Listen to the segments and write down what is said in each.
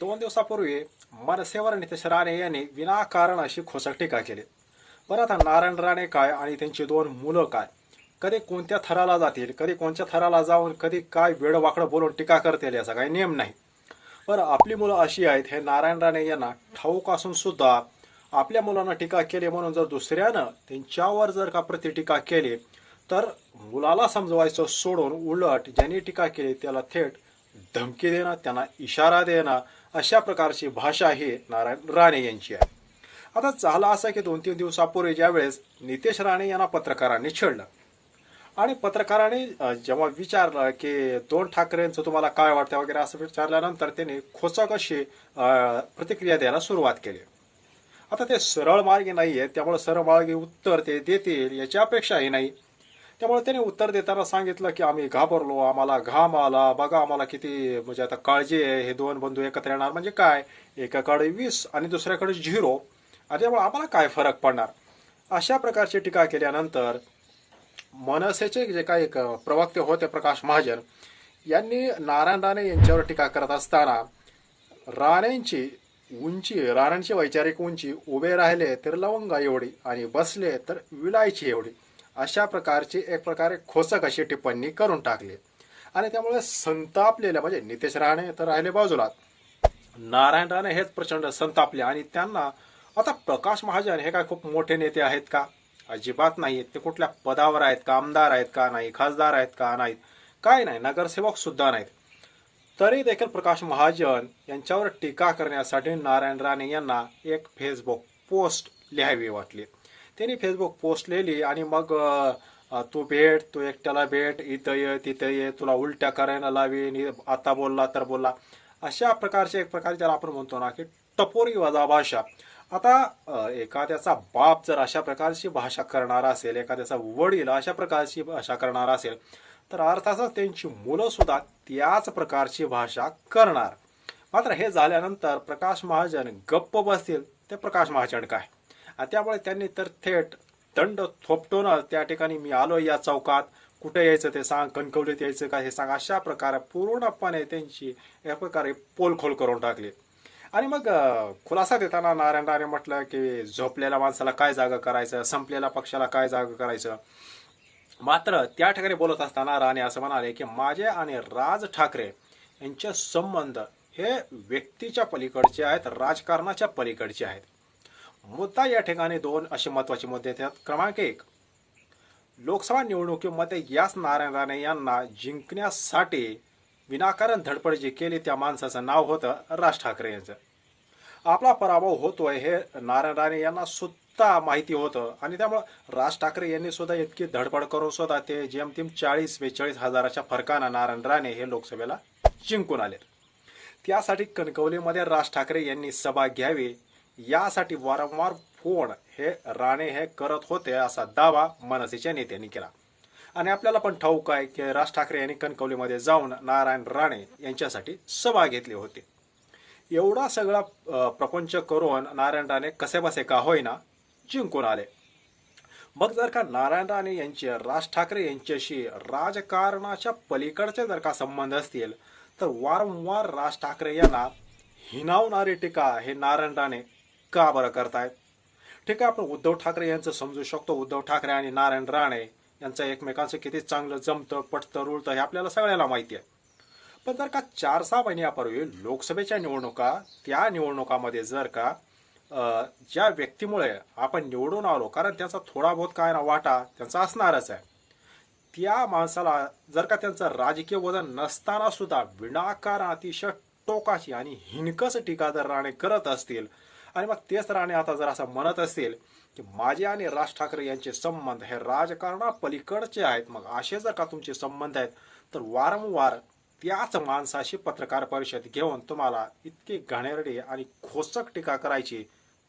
दोन दिवसापूर्वी मनसेवर नितेश राणे यांनी विनाकारण अशी खोचक टीका केली. बरं आता नारायण राणे काय आणि त्यांची दोन मुलं काय? कधी कोणत्या थराला जातील कधी कोणत्या थराला जाऊन कधी काय वेडवाकडं बोलून टीका करतील याचा काही नियम नाही. बरं आपली मुलं अशी आहेत हे नारायण राणे यांना ठाऊक असून सुद्धा आपल्या मुलांना टीका केली म्हणून जर दुसऱ्यानं त्यांच्यावर जर का प्रतिटीका केली तर मुलाला समजवायचं सोडून उलट ज्यांनी टीका केली त्याला थेट धमकी देणं त्यांना इशारा देणं अशा प्रकारची भाषा ही नारायण राणे यांची आहे. आता झालं असा की दोन तीन दिवसापूर्वी ज्यावेळेस नितेश राणे यांना पत्रकारांनी छेडलं. आणि पत्रकारांनी जेव्हा विचारलं की दोन ठाकरेंचं तुम्हाला काय वाटतं वगैरे असं विचारल्यानंतर त्यांनी खोचक अशी प्रतिक्रिया द्यायला सुरुवात केली. आता ते सरळ मार्गी नाही आहे त्यामुळे सरळ मार्गी उत्तर ते देतील याची अपेक्षाही नाही. त्यामुळे त्यांनी उत्तर देताना सांगितलं की आम्ही घाबरलो आम्हाला घाम आला. बघा आम्हाला किती म्हणजे आता काळजी आहे हे दोन बंधू एकत्र येणार म्हणजे काय? एकाकडे वीस आणि दुसऱ्याकडे झिरो. आणि त्यामुळे आम्हाला काय फरक पडणार? अशा प्रकारची टीका केल्यानंतर मनसेचे जे काही एक प्रवक्ते होते प्रकाश महाजन यांनी नारायण राणे यांच्यावर टीका करत असताना राणेंची उंची राणांची वैचारिक उंची उभे राहिले तर लवंगा एवढी आणि बसले तर विलायची एवढी. अशा प्रकारची एक प्रकारे खोचक अशी टिप्पणी करून टाकली. आणि त्यामुळे संतापलेल्या म्हणजे नितेश राणे तर राहिले बाजूला. नारायण राणे हेच प्रचंड संतापले आणि त्यांना आता प्रकाश महाजन हे काय खूप मोठे नेते आहेत का? अजिबात नाही ते कुठल्या पदावर आहेत का? आमदार आहेत का नाही? खासदार आहेत का नाहीत? काय नाही. नगरसेवक सुद्धा नाहीत. तरी देखील प्रकाश महाजन यांच्यावर टीका करण्यासाठी नारायण राणे यांना एक फेसबुक पोस्ट लिहावी वाटली. त्यांनी फेसबुक पोस्ट लिहिली आणि मग तू भेट तू एकट्याला भेट इथं ये तिथं ये तुला उलट्या करायला लावीन आता बोलला तर बोलला. अशा प्रकारचे एक प्रकारे ज्याला आपण म्हणतो ना की टपोरी वजा भाषा. आता एखाद्याचा बाप जर अशा प्रकारची भाषा करणारा असेल एखाद्याचा वडील अशा प्रकारची भाषा करणारा असेल तर अर्थातच त्यांची मुलं सुद्धा त्याच प्रकारची भाषा करणार. मात्र हे झाल्यानंतर प्रकाश महाजन गप्प बसतील ते प्रकाश महाजन काय? त्यामुळे त्यांनी तर थेट दंड थोपटून त्या ठिकाणी मी आलो या चौकात. कुठे यायचं ते सांग कणकवलीत यायचं का हे सांग अशा प्रकारे पूर्णपणे त्यांची या प्रकारे पोलखोल करून टाकली. आणि मग खुलासा देताना नारायण राणे म्हटलं की झोपलेल्या माणसाला काय जागा करायचं संपलेल्या पक्षाला काय जागा करायचं? मात्र त्या ठिकाणी बोलत असताना राणे असं म्हणाले की माझे आणि राज ठाकरे यांचे संबंध हे व्यक्तीच्या पलीकडचे आहेत राजकारणाच्या पलीकडचे आहेत. मुद्दा या ठिकाणी दोन असे महत्त्वाचे मुद्दे आहेत. क्रमांक एक लोकसभा निवडणुकीमध्ये याच नारायण राणे यांना जिंकण्यासाठी विनाकारण धडपड जे केली त्या माणसाचं नाव होतं राज ठाकरे यांचं. आपला पराभव होतोय हे नारायण राणे यांना सुद्धा माहिती होतं आणि त्यामुळं राज ठाकरे यांनी सुद्धा इतकी धडपड करून सुद्धा ते जेमतेम चाळीस बेचाळीस हजाराच्या फरकानं नारायण राणे हे लोकसभेला जिंकून आले त्यासाठी कणकवलीमध्ये राज ठाकरे यांनी सभा घ्यावी यासाठी वारंवार फोन हे राणे हे करत होते असा दावा मनसेच्या नेत्यांनी केला. आणि आपल्याला पण ठाऊक आहे की राज ठाकरे यांनी कणकवलीमध्ये जाऊन नारायण राणे यांच्यासाठी सभा घेतली होती. एवढा सगळा प्रपंच करून नारायण राणे कसे बसे का होईना जिंकून आले. मग जर का नारायण राणे यांचे राज ठाकरे यांच्याशी राजकारणाच्या पलीकडचे जर का संबंध असतील तर वारंवार राज ठाकरे यांना हिनावणारी टीका हे नारायण राणे का बरं करतायत? ठीक आहे आपण उद्धव ठाकरे यांचं समजू शकतो. उद्धव ठाकरे आणि नारायण राणे यांचं एकमेकांचं किती चांगलं जमतं पटतं रुळतं हे आपल्याला सगळ्याला माहिती आहे. पण जर का चार सहा महिन्यापूर्वी लोकसभेच्या निवडणुका त्या निवडणुकामध्ये जर का ज्या व्यक्तीमुळे आपण निवडून आलो कारण त्यांचा थोडा बहुत काय ना वाटा त्यांचा असणारच आहे. त्या माणसाला जर का त्यांचं राजकीय वजन नसताना सुद्धा विनाकारण अतिशय टोकाची आणि हिणकस टीका जर राणे करत असतील आणि मग तेच राणे आता जर असं म्हणत असेल की माझे आणि राज ठाकरे यांचे संबंध हे राजकारणापलीकडचे आहेत मग असे जर का तुमचे संबंध आहेत तर वारंवार त्याच माणसाशी पत्रकार परिषद घेऊन तुम्हाला इतकी घाणेरडी आणि खोचक टीका करायची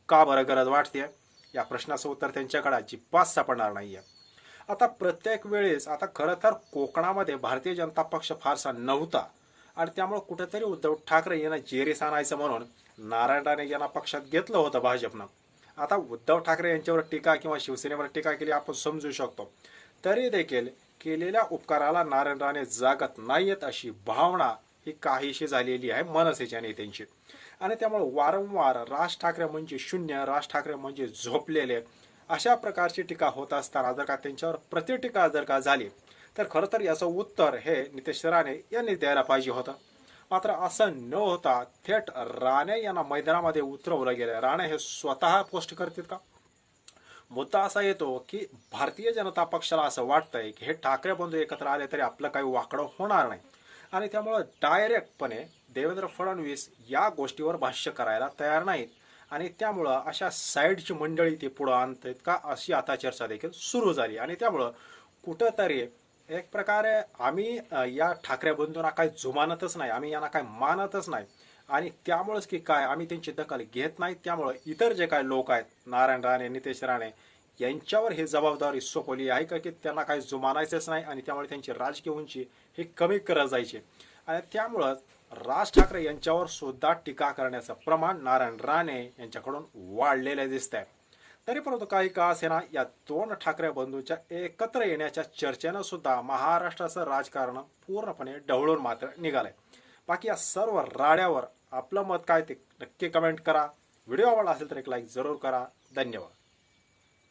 का बरं गरज वाटते? या प्रश्नाचं उत्तर त्यांच्याकडे अजिबात सापडणार नाहीये. आता प्रत्येक वेळेस आता खरं तर कोकणामध्ये भारतीय जनता पक्ष फारसा नव्हता आणि त्यामुळे कुठेतरी उद्धव ठाकरे यांना जेरीस आणायचं म्हणून नारायण राणे यांना पक्षात घेतलं होतं भाजपनं. आता उद्धव ठाकरे यांच्यावर टीका किंवा शिवसेनेवर टीका केली आपण समजू शकतो. तरी देखील केलेल्या उपकाराला नारायण राणे जागत नाहीयेत अशी भावना ही काहीशी झालेली आहे मनसेच्या नेत्यांची. आणि त्यामुळे वारंवार राज ठाकरे म्हणजे शून्य राज ठाकरे म्हणजे झोपलेले अशा प्रकारची टीका होत असताना जर का त्यांच्यावर प्रतिटीका जर का झाली तर खरं तर याचं उत्तर हे नितेश राणे यांनी द्यायला पाहिजे होतं. मात्र असं न होता थेट राणे यांना मैदानामध्ये उतरवलं गेलं. राणे हे स्वतः पोस्ट करतील का? मुद्दा असा येतो की भारतीय जनता पक्षाला असं वाटतंय की हे ठाकरे बंधू एकत्र आले तरी आपलं काही वाकडं होणार नाही. आणि त्यामुळं डायरेक्टपणे देवेंद्र फडणवीस या गोष्टीवर भाष्य करायला तयार नाहीत. आणि त्यामुळं अशा साईडची मंडळी ते पुढं आणत का? अशी आता चर्चा देखील सुरू झाली. आणि त्यामुळं कुठंतरी एक प्रकारे आम्ही या ठाकरे बंधूंना काही जुमानतच नाही आम्ही यांना काही मानतच नाही. आणि त्यामुळेच की काय आम्ही त्यांची दखल घेत नाही. त्यामुळं इतर जे काय लोक आहेत नारायण राणे नितेश राणे यांच्यावर ही जबाबदारी सोपवली आहे का की त्यांना काही जुमानायचंच नाही आणि त्यामुळे त्यांची राजकीय उंची ही कमी करत जायची. आणि त्यामुळं राज ठाकरे यांच्यावर सुद्धा टीका करण्याचं प्रमाण नारायण राणे यांच्याकडून वाढलेलं दिसत आहे तरी परंतु काही का असेना या दोन ठाकरे बंधूंच्या एकत्र येण्याच्या चर्चेनं सुद्धा महाराष्ट्राचं राजकारण पूर्णपणे ढवळून मात्र निघालंय. बाकी या सर्व राड्यावर आपलं मत काय ते नक्की कमेंट करा. व्हिडिओ आवडला असेल तर एक लाईक जरूर करा. धन्यवाद.